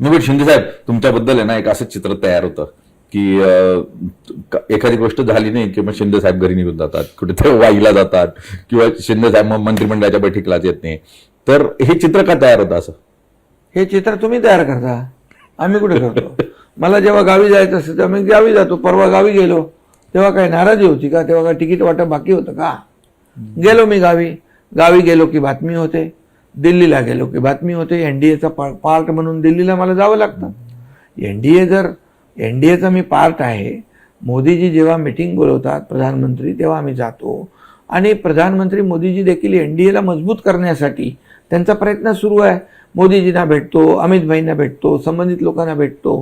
मी शिंदे साहेब तुमच्याबद्दल आहे ना एक असं चित्र तयार होतं की एखादी गोष्ट झाली नाही की मग शिंदे साहेब घरी निघून जातात कुठेतरी वाईला जातात किंवा शिंदे साहेब मग मंत्रिमंडळाच्या बैठकीला येत नाही. तर हे चित्र का तयार होतं असं? हे चित्र तुम्ही तयार करता. आम्ही कुठे करतो? मला जेव्हा गावी जायचं असतं तेव्हा मी गावी जातो. परवा गावी गेलो तेव्हा काय नाराजी होती का? तेव्हा काय तिकीट वाटप बाकी होतं का? गेलो मी गावी. गावी गेलो की बातमी होते. दिल्लीला गेलो की बातमी होते एन डी एचा पा पार्ट म्हणून दिल्लीला मला जावं लागतं. एन डी ए जर एन डी एचा मी पार्ट आहे मोदीजी जेव्हा मिटिंग बोलवतात प्रधानमंत्री तेव्हा आम्ही जातो. आणि प्रधानमंत्री मोदीजी देखील एन डी एला मजबूत करण्यासाठी त्यांचा प्रयत्न सुरू आहे. मोदीजींना भेटतो अमित भाईंना भेटतो संबंधित लोकांना भेटतो.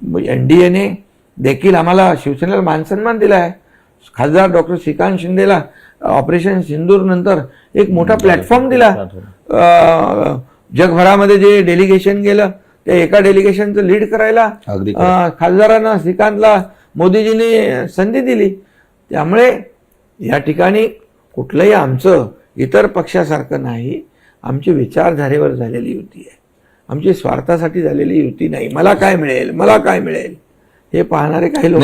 एन डी एने देखील आम्हाला शिवसेनेला मानसन्मान दिला आहे खासदार डॉक्टर श्रीकांत शिंदेला ऑपरेशन सिंदूर नंतर एक मोठा प्लॅटफॉर्म दिला. जगभरामध्ये जे डेलिगेशन गेलं त्या एका डेलिगेशनचं लीड करायला खासदारांना श्रीकांतला मोदीजींनी संधी दिली. त्यामुळे या ठिकाणी कुठलंही आमचं इतर पक्षासारखं नाही आमची विचारधारेवर झालेली युती आहे. आमची स्वार्थासाठी झालेली युती नाही. मला काय मिळेल? मला काय मिळेल? हे पाहणारे काही लोक